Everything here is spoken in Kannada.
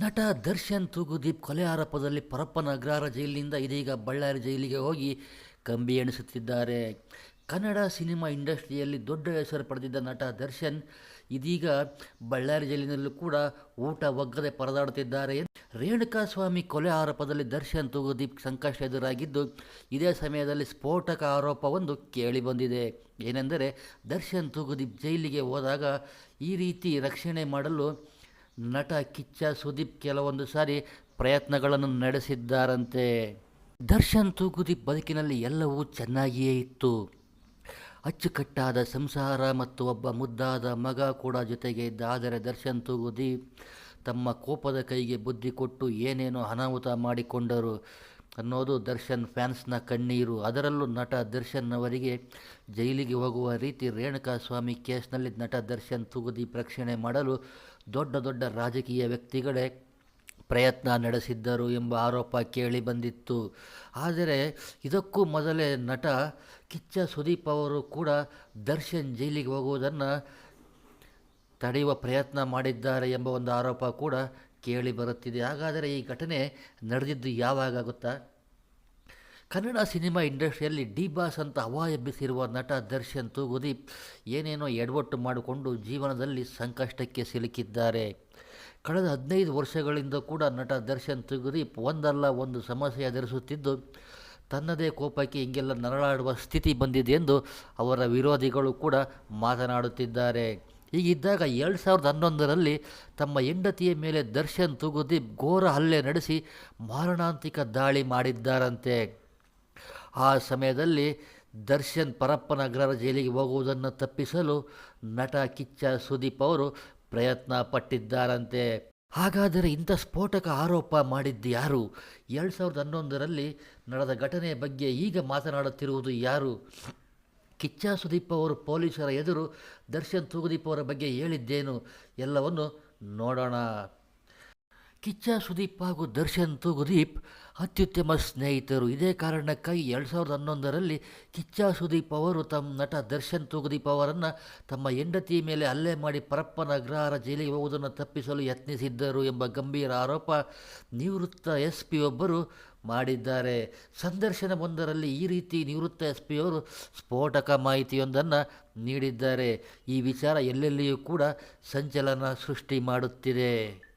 ನಟ ದರ್ಶನ್ ತೂಗುದೀಪ್ ಕೊಲೆ ಆರೋಪದಲ್ಲಿ ಪರಪ್ಪನ ಅಗ್ರಹಾರ ಜೈಲಿನಿಂದ ಇದೀಗ ಬಳ್ಳಾರಿ ಜೈಲಿಗೆ ಹೋಗಿ ಕಂಬಿ ಎಣಿಸುತ್ತಿದ್ದಾರೆ. ಕನ್ನಡ ಸಿನಿಮಾ ಇಂಡಸ್ಟ್ರಿಯಲ್ಲಿ ದೊಡ್ಡ ಹೆಸರು ಪಡೆದಿದ್ದ ನಟ ದರ್ಶನ್ ಇದೀಗ ಬಳ್ಳಾರಿ ಜೈಲಿನಲ್ಲೂ ಕೂಡ ಊಟ ಒಗ್ಗದೆ ಪರದಾಡುತ್ತಿದ್ದಾರೆ ರೇಣುಕಾಸ್ವಾಮಿ ಕೊಲೆ ಆರೋಪದಲ್ಲಿ ದರ್ಶನ್ ತೂಗುದೀಪ್ ಸಂಕಷ್ಟ ಎದುರಾಗಿದ್ದು, ಇದೇ ಸಮಯದಲ್ಲಿ ಸ್ಫೋಟಕ ಆರೋಪವೊಂದು ಕೇಳಿಬಂದಿದೆ ಏನೆಂದರೆ, ದರ್ಶನ್ ತೂಗುದೀಪ್ ಜೈಲಿಗೆ ಹೋದಾಗ ಈ ರೀತಿ ರಕ್ಷಣೆ ಮಾಡಲು ನಟ ಕಿಚ್ಚ ಸುದೀಪ್ ಕೆಲವೊಂದು ಸಾರಿ ಪ್ರಯತ್ನಗಳನ್ನು ನಡೆಸಿದ್ದಾರಂತೆ. ದರ್ಶನ್ ತೂಗುದೀಪ್ ಬದುಕಿನಲ್ಲಿ ಎಲ್ಲವೂ ಚೆನ್ನಾಗಿಯೇ ಇತ್ತು. ಅಚ್ಚುಕಟ್ಟಾದ ಸಂಸಾರ ಮತ್ತು ಒಬ್ಬ ಮುದ್ದಾದ ಮಗ ಕೂಡ ಜೊತೆಗೆ ಇದ್ದ. ಆದರೆ ದರ್ಶನ್ ತೂಗುದೀಪ್ ತಮ್ಮ ಕೋಪದ ಕೈಗೆ ಬುದ್ಧಿ ಕೊಟ್ಟು ಏನೇನೋ ಅನಾಹುತ ಮಾಡಿಕೊಂಡರು. ಅನ್ನೋದು ದರ್ಶನ್ ಫ್ಯಾನ್ಸ್ನ ಕಣ್ಣೀರು. ಅದರಲ್ಲೂ ನಟ ದರ್ಶನ್ ಅವರಿಗೆ ಜೈಲಿಗೆ ಹೋಗುವ ರೀತಿ ರೇಣುಕಾಸ್ವಾಮಿ ಕೇಸ್ನಲ್ಲಿ ನಟ ದರ್ಶನ್ ತುಗುದಿ ಪ್ರಕ್ಷಣೆ ಮಾಡಲು ದೊಡ್ಡ ದೊಡ್ಡ ರಾಜಕೀಯ ವ್ಯಕ್ತಿಗಳೇ ಪ್ರಯತ್ನ ನಡೆಸಿದ್ದರು ಎಂಬ ಆರೋಪ ಕೇಳಿ ಬಂದಿತ್ತು. ಆದರೆ ಇದಕ್ಕೂ ಮೊದಲೇ ನಟ ಕಿಚ್ಚ ಸುದೀಪ್ ಅವರು ಕೂಡ ದರ್ಶನ್ ಜೈಲಿಗೆ ಹೋಗುವುದನ್ನು ತಡೆಯುವ ಪ್ರಯತ್ನ ಮಾಡಿದ್ದಾರೆ ಎಂಬ ಒಂದು ಆರೋಪ ಕೂಡ ಕೇಳಿ ಬರುತ್ತಿದೆ. ಹಾಗಾದರೆ ಈ ಘಟನೆ ನಡೆದಿದ್ದು ಯಾವಾಗ ಗೊತ್ತಾ? ಕನ್ನಡ ಸಿನಿಮಾ ಇಂಡಸ್ಟ್ರಿಯಲ್ಲಿ ಡಿ ಬಾಸ್ ಅಂತ ಹವಾ ಎಬ್ಬಿಸಿರುವ ನಟ ದರ್ಶನ್ ತೂಗುದೀಪ್ ಏನೇನೋ ಎಡವಟ್ಟು ಮಾಡಿಕೊಂಡು ಜೀವನದಲ್ಲಿ ಸಂಕಷ್ಟಕ್ಕೆ ಸಿಲುಕಿದ್ದಾರೆ. ಕಳೆದ ಹದಿನೈದು ವರ್ಷಗಳಿಂದ ಕೂಡ ನಟ ದರ್ಶನ್ ತೂಗುದೀಪ್ ಒಂದಲ್ಲ ಒಂದು ಸಮಸ್ಯೆ ಎದುರಿಸುತ್ತಿದ್ದು, ತನ್ನದೇ ಕೋಪಕ್ಕೆ ಹಿಂಗೆಲ್ಲ ನರಳಾಡುವ ಸ್ಥಿತಿ ಬಂದಿದೆ ಎಂದು ಅವರ ವಿರೋಧಿಗಳು ಕೂಡ ಮಾತನಾಡುತ್ತಿದ್ದಾರೆ. ಹೀಗಿದ್ದಾಗ ಎರಡು ಸಾವಿರದ ಹನ್ನೊಂದರಲ್ಲಿ ತಮ್ಮ ಹೆಂಡತಿಯ ಮೇಲೆ ದರ್ಶನ್ ತೂಗುದೀಪ್ ಘೋರ ಹಲ್ಲೆ ನಡೆಸಿ ಮಾರಣಾಂತಿಕ ದಾಳಿ ಮಾಡಿದ್ದಾರಂತೆ. ಆ ಸಮಯದಲ್ಲಿ ದರ್ಶನ್ ಪರಪ್ಪನಗ್ರರ ಜೈಲಿಗೆ ಹೋಗುವುದನ್ನು ತಪ್ಪಿಸಲು ನಟ ಕಿಚ್ಚ ಸುದೀಪ್ ಅವರು ಪ್ರಯತ್ನ ಪಟ್ಟಿದ್ದಾರಂತೆ. ಹಾಗಾದರೆ ಇಂಥ ಸ್ಫೋಟಕ ಆರೋಪ ಮಾಡಿದ್ದು ಯಾರು? ಎರಡು ಸಾವಿರದ ಹನ್ನೊಂದರಲ್ಲಿ ನಡೆದ ಘಟನೆಯ ಬಗ್ಗೆ ಈಗ ಮಾತನಾಡುತ್ತಿರುವುದು ಯಾರು? ಕಿಚ್ಚ ಸುದೀಪ್ ಅವರು ಪೊಲೀಸರ ಎದುರು ದರ್ಶನ್ ತೂಗುದೀಪ್ ಅವರ ಬಗ್ಗೆ ಹೇಳಿದ್ದೇನು? ಎಲ್ಲವನ್ನು ನೋಡೋಣ. ಕಿಚ್ಚ ಸುದೀಪ್ ಹಾಗೂ ದರ್ಶನ್ ತೂಗುದೀಪ್ ಅತ್ಯುತ್ತಮ ಸ್ನೇಹಿತರು. ಇದೇ ಕಾರಣಕ್ಕಾಗಿ ಎರಡು ಸಾವಿರದ ಹನ್ನೊಂದರಲ್ಲಿ ಕಿಚ್ಚ ಸುದೀಪ್ ಅವರು ತಮ್ಮ ನಟ ದರ್ಶನ್ ತೂಗುದೀಪ್ ಅವರನ್ನು ತಮ್ಮ ಹೆಂಡತಿ ಮೇಲೆ ಹಲ್ಲೆ ಮಾಡಿ ಪರಪ್ಪನ ಅಗ್ರಹಾರ ಜೈಲಿಗೆ ಹೋಗುವುದನ್ನು ತಪ್ಪಿಸಲು ಯತ್ನಿಸಿದ್ದರು ಎಂಬ ಗಂಭೀರ ಆರೋಪ ನಿವೃತ್ತ ಎಸ್ ಪಿ ಒಬ್ಬರು ಮಾಡಿದ್ದಾರೆ. ಸಂದರ್ಶನವೊಂದರಲ್ಲಿ ಈ ರೀತಿ ನಿವೃತ್ತ ಎಸ್ ಪಿ ಅವರು ಸ್ಫೋಟಕ ಮಾಹಿತಿಯೊಂದನ್ನು ನೀಡಿದ್ದಾರೆ. ಈ ವಿಚಾರ ಎಲ್ಲೆಲ್ಲಿಯೂ ಕೂಡ ಸಂಚಲನ ಸೃಷ್ಟಿ ಮಾಡುತ್ತಿದೆ.